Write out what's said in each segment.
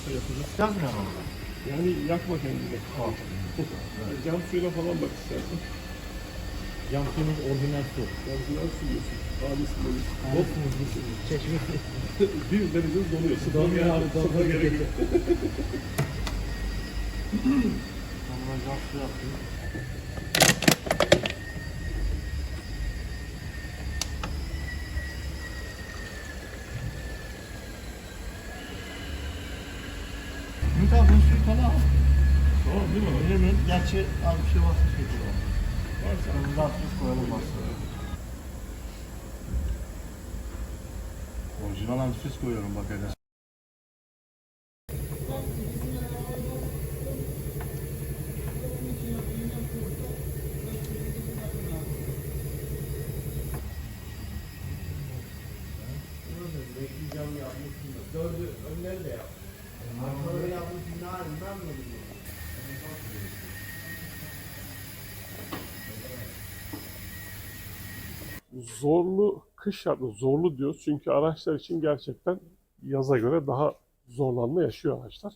olursa yapacağız. Yazmıyor ama. Yani yakma kendini. Cam suyuna falan bak istersen. Cam suyumuz orijinal su. Cam suyuna suluyorsun. Hadisi böyle. Hop. Çeşme. Bir derece donuyor. Donuyor abi, donuyor. Gerek yok. Sonra cam su yaptım. Ümit abi suyu falan al. Tamam değil mi? Önemli. Gerçi az bir şey varsa çekiyor. Varsa. Kırmızı atmış koyalım aslında. Orijinal antifriz koyuyorum bak hele. Dördü önleri de yap. Zorlu kış şartı, zorlu diyoruz çünkü araçlar için gerçekten yaza göre daha zorlanma yaşıyor araçlar.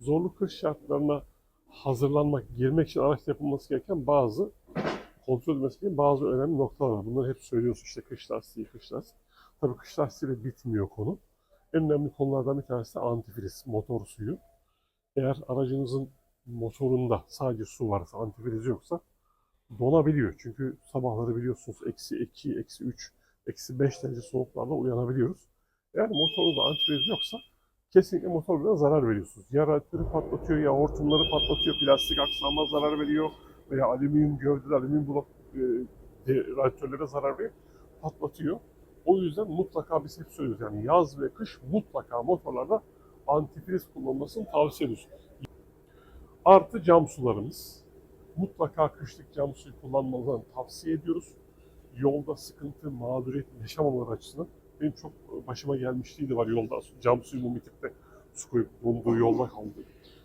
Zorlu kış şartlarına hazırlanmak, girmek için araçta yapılması gereken bazı kontrol edilmesi gereken bazı önemli noktalar var. Bunları hep söylüyoruz işte kış lastiği, kış lastiği. Tabii kış lastiğiyle bitmiyor konu. En önemli konulardan bir tanesi de antifriz, motor suyu. Eğer aracınızın motorunda sadece su varsa, antifriz yoksa donabiliyor. Çünkü sabahları biliyorsunuz eksi 2, eksi 3, eksi 5 derece soğuklarda uyanabiliyoruz. Eğer motorunuzda antifriz yoksa kesinlikle motoruna zarar veriyorsunuz. Ya radyatörü patlatıyor ya hortumları patlatıyor, plastik aksamına zarar veriyor veya alüminyum gövdeli, alüminyum blok e, radyatörlere zarar veriyor, patlatıyor. O yüzden mutlaka biz hep söylüyoruz yani yaz ve kış mutlaka motorlarda antifriz kullanılmasını tavsiye ediyoruz. Artı cam sularımız mutlaka kışlık cam suyu kullanmalarını tavsiye ediyoruz. Yolda sıkıntı, mağduriyet yaşamamaları açısından benim çok başıma gelmişliği de var yolda cam suyumun bitip de su koyup bulunduğu yolda kaldı.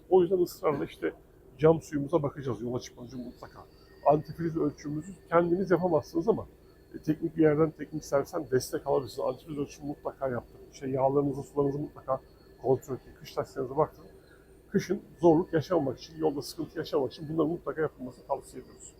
O yüzden ısrarla işte cam suyumuza bakacağız yola çıkmadan mutlaka. Antifriz ölçümümüzü kendiniz yapamazsınız ama teknik bir yerden, teknik servisten destek alabilirsiniz. Antifriz ölçümü mutlaka yaptırın. İşte yağlarınızı, sularınızı mutlaka kontrol edin. Kış lastiğinize baktırın kışın zorluk yaşamamak için, yolda sıkıntı yaşamamak için bunların mutlaka yapılmasını tavsiye ediyoruz.